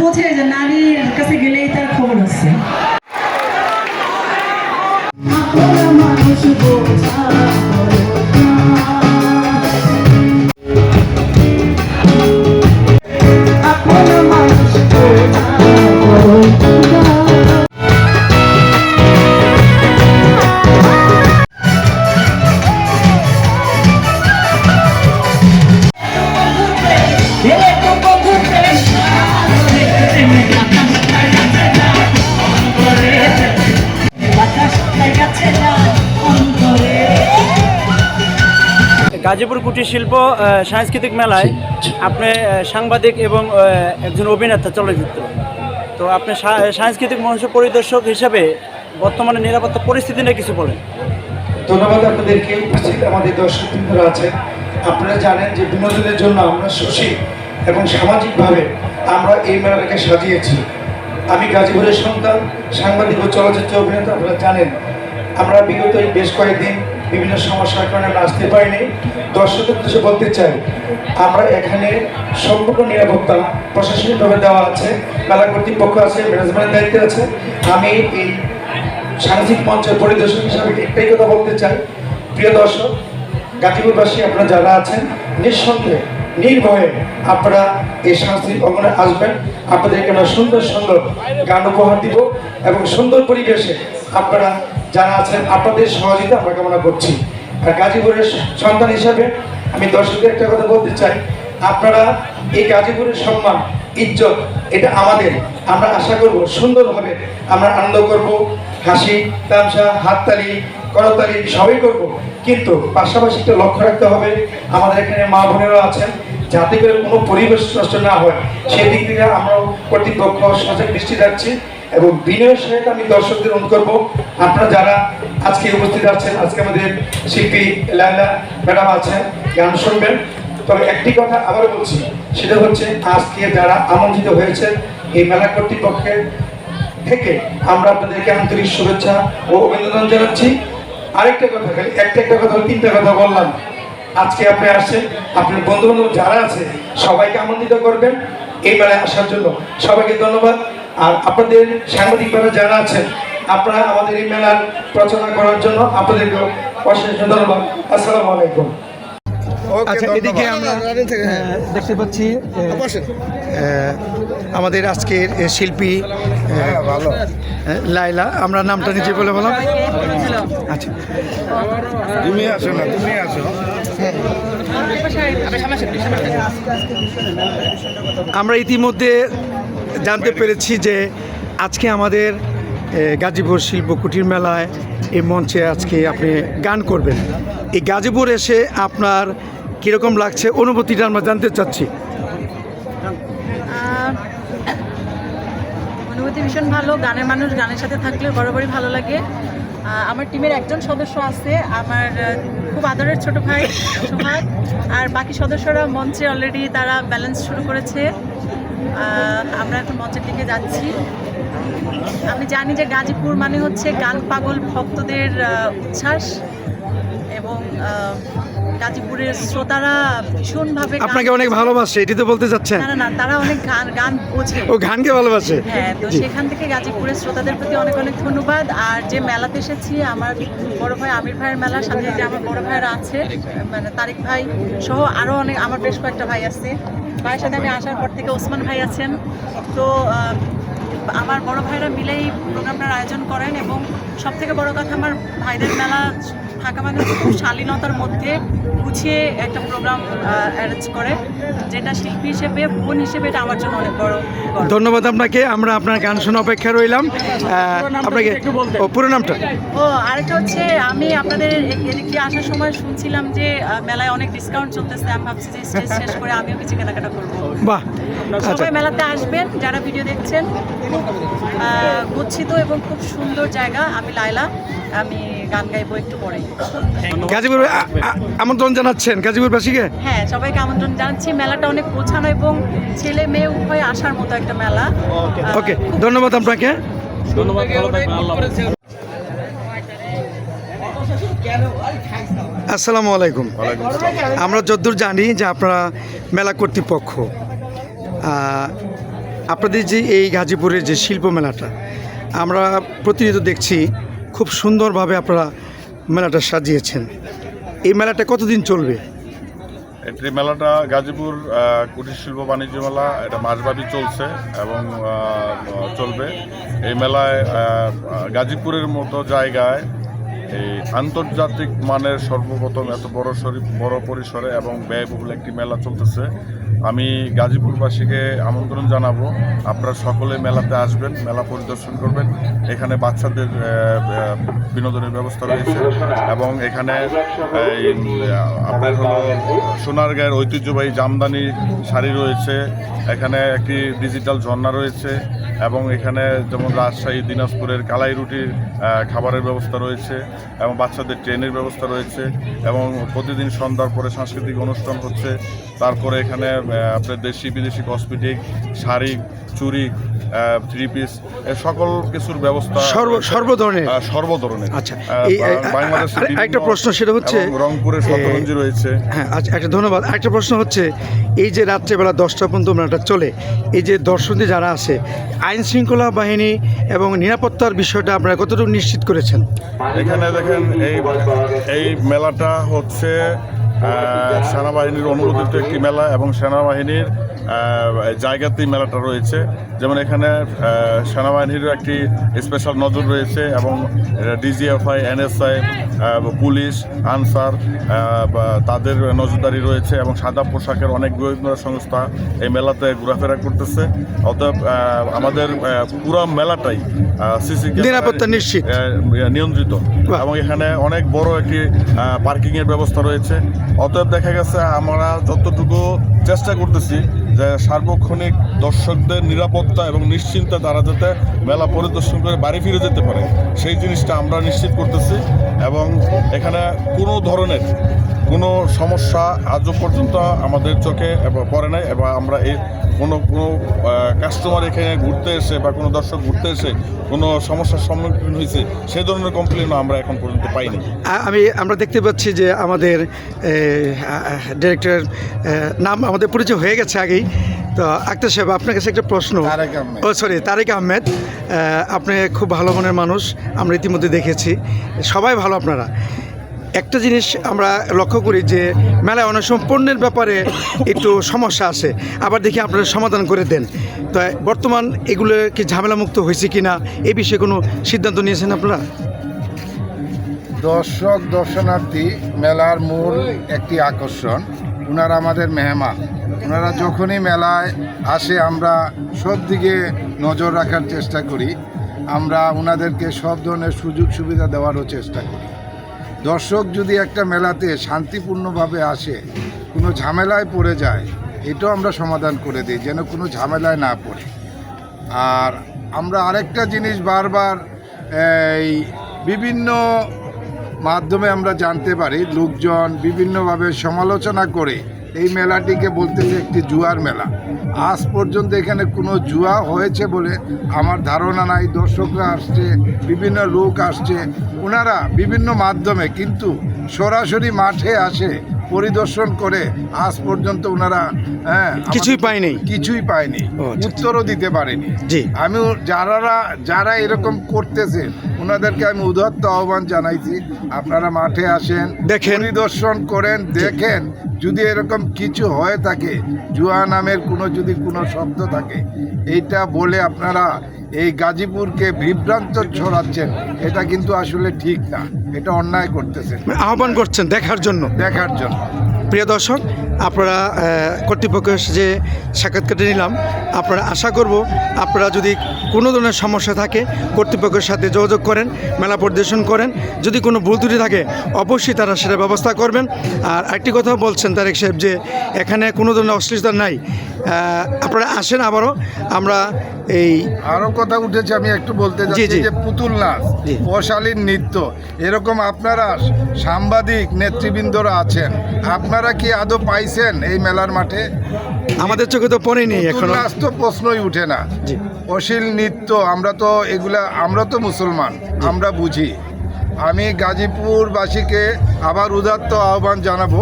বোঝে যে নারীর কাছে গেলেই তার খবর আছে গাজীপুর কুটির শিল্প সাংস্কৃতিক মেলায় আপনি সাংবাদিক এবং একজন অভিনেতা চলচ্চিত্র। তো আপনি সা- সাংস্কৃতিক মঞ্চ পরিদর্শক হিসাবে বর্তমানে নিরাপত্তা পরিস্থিতি নিয়ে কিছু বলেন। ধন্যবাদ আপনাদেরকে। উপস্থিত আমাদের দর্শক বৃন্দরা আছেন। আপনারা জানেন যে বিনোদনের জন্য আমরা সুশী এবং সামাজিকভাবে আমরা এই মেলাটাকে সাজিয়েছি। আমি গাজীপুরের সন্তান সাংবাদিক ও চলচ্চিত্র অভিনেতা আপনারা জানেন। আমরা বিগত বেশ কয়েকদিন বিভিন্ন সমস্যার কারণে আমরা আসতে পারিনি। দর্শকের উদ্দেশ্যে বলতে চাই, আমরা এখানে সম্পূর্ণ নিরাপত্তা প্রশাসনিকভাবে দেওয়া আছে, মেলা কর্তৃপক্ষ আছে ম্যানেজমেন্টের দায়িত্বে আছে। আমি এই সামাজিক মঞ্চের পরিদর্শক হিসাবে একটাই কথা বলতে চাই, প্রিয় দর্শক, গাজীপুরবাসী, আপনারা যারা আছেন, নিঃসন্দেহে, নির্ভয়ে আপনারা এই সাংস্কৃতিক অঙ্গনে আসবেন। আপনাদেরকে আমরা সুন্দর সুন্দর গান উপহার দিব এবং সুন্দর পরিবেশে আপনারা যারা আছেন, আপনাদের সহযোগিতা আমরা কামনা করছি। আর গাজীপুরের সন্তান হিসাবে আমি দর্শকদের একটা কথা বলতে চাই। আপনারা এই গাজীপুরের সম্মান, ইজ্জত, এটা আমাদের। আমরা আশা করব সুন্দরভাবে আমরা আনন্দ করব। হাসি, তামসা, হাততালি, করতালি, সবই করব। কিন্তু পাশাপাশি একটা লক্ষ্য রাখতে হবে, আমাদের এখানে মা বোনেরা আছেন, যাতে করে কোনো পরিবেশ নষ্ট না হয়। সেই দিক থেকে আমরাও কর্তৃপক্ষ সজাগ দৃষ্টি রাখছি। এবং বিনয়ের সহিত আমি দর্শকদের অনুরোধ করব, আপনারা যারা আজকে উপস্থিত আছেন, আজকে আমাদের শিল্পী লাইলা ম্যাডাম আছেন, গান শুনবেন। তবে একটি কথা আবার বলছি, সেটা হচ্ছে আজকে যারা আমন্ত্রিত হয়েছে এই মেলা কর্তৃপক্ষের থেকে, আমরা আপনাদেরকে আন্তরিক শুভেচ্ছা ও অভিনন্দন জানাচ্ছি। আরেকটা কথা খালি, একটা একটা কথা তিনটা কথা বললাম। আজকে আপনি আসছেন, আপনার বন্ধু বান্ধব যারা আছে, সবাইকে আমন্ত্রিত করবেন। এই মেলায় আসার জন্য সবাইকে ধন্যবাদ। আর আপনাদের সাংবাদিকরা যারা আছেন আপনারা আমাদের এই মেলার প্রচারণা করার জন্য আপনাদেরকে অশেষ ধন্যবাদ। আসসালামু আলাইকুম। আচ্ছা এদিকে আমরা দেখতে পাচ্ছি আহ, আহ, আমাদের আজকের শিল্পী আহ, লাইলা আমরা নামটা নিজে বলে বললাম। আচ্ছা তুমি আসো না তুমি আসো। আমরা ইতিমধ্যে জানতে পেরেছি যে আজকে আমাদের গাজীপুর শিল্প কুটির মেলায় এই মঞ্চে আজকে আপনি গান করবেন। এই গাজীপুর এসে আপনার কীরকম লাগছে? অনুভূতিটা আমরা জানতে চাচ্ছি। অনুভূতি ভীষণ ভালো। গানের মানুষ গানের সাথে থাকলে বরাবরই ভালো লাগে। আমার টিমের একজন সদস্য আছে, আমার খুব আদরের ছোট ভাই সোহাগ আর বাকি সদস্যরা মঞ্চে অলরেডি তারা ব্যালেন্স শুরু করেছে। আমরা এখন মঞ্চের দিকে যাচ্ছি। আমি জানি যে গাজীপুর মানে হচ্ছে গান পাগল ভক্তদের উচ্ছ্বাস এবং গাজীপুরের শ্রোতারা ভীষণভাবে আপনাকে অনেক ভালোবাসে এটি তো বলতে চাচ্ছেন? না না তারা অনেক গান গান বোঝে। ও গানকে ভালোবাসে? হ্যাঁ তো সেখান থেকে গাজীপুরের শ্রোতাদের প্রতি অনেক অনেক ধন্যবাদ। আর যে মেলাতে এসেছি আমার বড় ভাই আমির ভাইয়ের মেলার সাথে যে আমার বড় ভাইয়েরা আছে মানে তারিক ভাই সহ আরও অনেক আমার বেশ কয়েকটা ভাই আছে। ভাইয়ের সাথে আমি আসার পর থেকে ওসমান ভাই আছেন। তো আমার বড় ভাইরা মিলেই প্রোগ্রামটার আয়োজন করেন এবং সব থেকে বড় কথা আমার ভাইদের মেলা থাকা মানে খুব শালীনতার মধ্যে গুছিয়ে একটা প্রোগ্রাম অ্যারেঞ্জ করে যেটা শিল্পী হিসেবে বোন হিসেবে এটা আমার জন্য অনেক বড় ধন্যবাদ আপনাকে আমরা আপনার গান শোনা অপেক্ষা রইলাম। আপনাকে ও পুরো নামটা। ও আরেকটা হচ্ছে আমি আপনাদের এদিক আসার সময় শুনছিলাম যে মেলায় অনেক ডিসকাউন্ট চলতেছে। আমি ভাবছি যে স্টেজ শেষ করে আমিও কিছু কেনাকাটা করব। বাহ আচ্ছা। সবাই মেলাতে আসবেন যারা ভিডিও দেখছেন খুব গচ্ছিত এবং খুব সুন্দর জায়গা। আমি লাইলা আমি গান গাইবো একটু পরেই গাজীপুর আমন্ত্রণ জানাচ্ছেন গাজীপুরবাসীকে? হ্যাঁ সবাইকে আমন্ত্রণ জানাচ্ছি। মেলাটা অনেক গোছানো এবং ছেলে মেয়ে উভয় আসার মতো একটা মেলা। ওকে। ধন্যবাদ আপনাকে। আসসালামু আলাইকুম। আমরা যদ্দূর জানি যে আপনারা মেলা কর্তৃপক্ষ। আপনাদের যে এই গাজীপুরের যে শিল্প মেলাটা আমরা প্রতিনিয়ত দেখছি খুব সুন্দরভাবে আপনারা মেলাটা সাজিয়েছেন। এই মেলাটা কতদিন চলবে? এই মেলাটা গাজীপুর কুটির শিল্প বাণিজ্য মেলা, এটা মাসব্যাপী চলছে এবং চলবে। এই মেলায় গাজীপুরের মতো জায়গায় এই আন্তর্জাতিক মানের সর্বপ্রথম এত বড় সরি- বড় পরিসরে এবং ব্যয়বহুল একটি মেলা চলতেছে। আমি গাজীপুরবাসীকে আমন্ত্রণ জানাব। আপনারা সকলে মেলাতে আসবেন, মেলা পরিদর্শন করবেন। এখানে বাচ্চাদের বিনোদনের ব্যবস্থা রয়েছে এবং এখানে আপনার হলো সোনারগাঁয়ের ঐতিহ্যবাহী জামদানি শাড়ি রয়েছে, এখানে একটি ডিজিটাল ঝর্ণা রয়েছে এবং এখানে যেমন রাজশাহী, দিনাজপুরের কালাই রুটির খাবারের ব্যবস্থা রয়েছে এবং বাচ্চাদের ট্রেনের ব্যবস্থা রয়েছে এবং প্রতিদিন সন্ধ্যার পরে সাংস্কৃতিক অনুষ্ঠান হচ্ছে। তারপরে এখানে আপনার দেশি বিদেশি কসমেটিক শাড়ি চুরি থ্রি পিস সকল কিছুর ব্যবস্থা সর্ব সর্ব ধরনের সর্ব ধরনের আচ্ছা, বাংলাদেশের আরেকটা প্রশ্ন সেটা হচ্ছে, এ, শতরঞ্জি রয়েছে। হ্যাঁ আচ্ছা একটা ধন্যবাদ। একটা প্রশ্ন হচ্ছে এই যে রাত্রেবেলা দশটা পর্যন্ত মেলাটা চলে এই যে দর্শকদের যারা আছে আইন শৃঙ্খলা বাহিনী এবং নিরাপত্তার বিষয়টা আপনারা কতটুকু নিশ্চিত করেছেন? এখানে দেখেন এই এই মেলাটা হচ্ছে সেনাবাহিনীর অনুমোদিত একটি মেলা এবং সেনাবাহিনীর জায়গাতেই মেলাটা রয়েছে। যেমন এখানে আহ, সেনাবাহিনীর একটি স্পেশাল নজর রয়েছে এবং ডিজিএফআই এনএসআই পুলিশ আনসার তাদের নজরদারি রয়েছে এবং সাদা পোশাকের অনেক গোয়েন্দা সংস্থা এই মেলাতে ঘোরাফেরা করতেছে। অতএব আমাদের পুরো মেলাটাই সিসি নিরাপত্তা নিশ্চিত। নিয়ন্ত্রিত। এবং এখানে অনেক বড় একটি পার্কিংয়ের ব্যবস্থা রয়েছে। অতএব দেখা গেছে আমরা যতটুকু চেষ্টা করতেছি যে সার্বক্ষণিক দর্শকদের নিরাপত্তা এবং নিশ্চিন্তে তারা যাতে মেলা পরিদর্শন করে বাড়ি ফিরে যেতে পারে, সেই জিনিসটা আমরা নিশ্চিত করতেছি এবং এখানে কোনো ধরনের কোনো সমস্যা আজও পর্যন্ত আমাদের চোখে পড়ে নাই এবং আমরা এই কোনো কোনো কাস্টমার এখানে ঘুরতে এসে বা কোনো দর্শক ঘুরতে এসে কোনো সমস্যার সম্মুখীন হয়েছে সে ধরনের কমপ্লেনও আমরা এখন পর্যন্ত পাইনি। আমি আমরা দেখতে পাচ্ছি যে আমাদের ডিরেক্টর নাম আমাদের পরিচয় হয়ে গেছে আগেই। তো আক্তার সাহেব আপনার কাছে একটা প্রশ্ন। তারেক আহমেদ। Oh sorry Tarek Ahmed. আহ, আপনি খুব ভালো মনের মানুষ আমরা ইতিমধ্যে দেখেছি। সবাই ভালো আপনারা। একটা জিনিস আমরা লক্ষ্য করি যে মেলায় অনেক ব্যাপারে একটু সমস্যা আছে। আবার দেখি আপনারা সমাধান করে দেন। তো বর্তমান এগুলো কি ঝামেলামুক্ত হয়েছে কি না এ বিষয়ে কোনো সিদ্ধান্ত নিয়েছেন আপনারা? দর্শক, দর্শনার্থী, মেলার মূল একটি আকর্ষণ ওনারা আমাদের মেহমান। ওনারা যখনই মেলায় আসে, আমরা সব দিকে নজর রাখার চেষ্টা করি। আমরা ওনাদেরকে সব ধরনের সুযোগ সুবিধা দেওয়ারও চেষ্টা করি। দর্শক যদি একটা মেলাতে শান্তিপূর্ণভাবে আসে, কোনো ঝামেলায় পড়ে যায়, এটাও আমরা সমাধান করে দিই, যেন কোনো ঝামেলায় না পড়ে। আর আমরা আরেকটা জিনিস বারবার, এই বিভিন্ন মাধ্যমে আমরা জানতে পারি, লোকজন বিভিন্নভাবে সমালোচনা করে এই মেলাটিকে বলতেছে একটি জুয়ার মেলা। আজ পর্যন্ত এখানে কোনো জুয়া হয়েছে বলে আমার ধারণা নাই। দর্শকরা আসছে, বিভিন্ন লোক আসছে। ওনারা বিভিন্ন মাধ্যমে কিন্তু সরাসরি মাঠে আসে পরিদর্শন করে আজ পর্যন্ত ওনারা হ্যাঁ কিছুই পায়নি? কিছুই পায়নি আচ্ছা, আচ্ছা। উত্তরও দিতে পারেনি জি। আমি যারা যারা এরকম করতেছে ওনাদেরকে আমি উদাত্ত আহ্বান জানাইছি আপনারা মাঠে আসেন দেখেন। পরিদর্শন করেন দেখেন যদি এরকম কিছু হয়ে থাকে জুয়া নামের কোনো যদি কোনো শব্দ থাকে এইটা বলে আপনারা এই গাজীপুরকে বিভ্রান্ত ছড়াচ্ছেন এটা কিন্তু আসলে ঠিক না। এটা অন্যায় করতেছেন। আহ্বান করছেন দেখার জন্য। দেখার জন্য। প্রিয় দর্শক আপনারা কর্তৃপক্ষের যে সাক্ষাৎকারটা নিলাম আপনারা আশা করব আপনারা যদি কোনো ধরনের সমস্যা থাকে কর্তৃপক্ষের সাথে যোগাযোগ করেন মেলা পরিদর্শন করেন। যদি কোনো ভুল ত্রুটি থাকে অবশ্যই তারা সেটা ব্যবস্থা করবেন। আর একটি কথা বলছেন তারেক সাহেব যে এখানে কোনো ধরনের অশ্লীলতা নাই। আপনারা আসেন আবারও। আমরা এই আরও কথা উঠেছে আমি একটু বলতে জি। যে পুতুল নাচ। অশালীন নৃত্য এরকম আপনারা সাংবাদিক নেতৃবৃন্দরা আছেন। আপনারা কি আদৌ পাইছেন এই মেলার মাঠে? আমাদের চোখে তো পড়েনি এখনও। নাচ তো প্রশ্নই উঠে না। জি। অশ্লীল নৃত্য আমরা তো এগুলা আমরা তো মুসলমান আমরা বুঝি। আমি গাজীপুরবাসীকে আবার উদাত্ত আহ্বান জানাব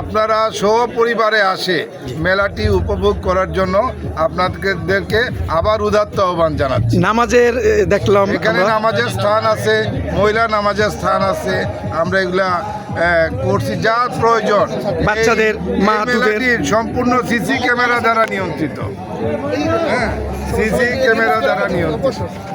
আপনারা সপরিবারে আসে মেলাটি উপভোগ করার জন্য আপনাদেরকে আবার উদাত্ত আহ্বান জানাচ্ছি। নামাজের দেখলাম এখানে। নামাজের স্থান আছে মহিলা নামাজের স্থান আছে আমরা এগুলা করছি যা প্রয়োজন। বাচ্চাদের, এই- এই মাহাতুদের। মেলাটি সম্পূর্ণ সিসি ক্যামেরা দ্বারা নিয়ন্ত্রিত। হ্যাঁ সিসি ক্যামেরা দ্বারা নিয়ন্ত্রিত।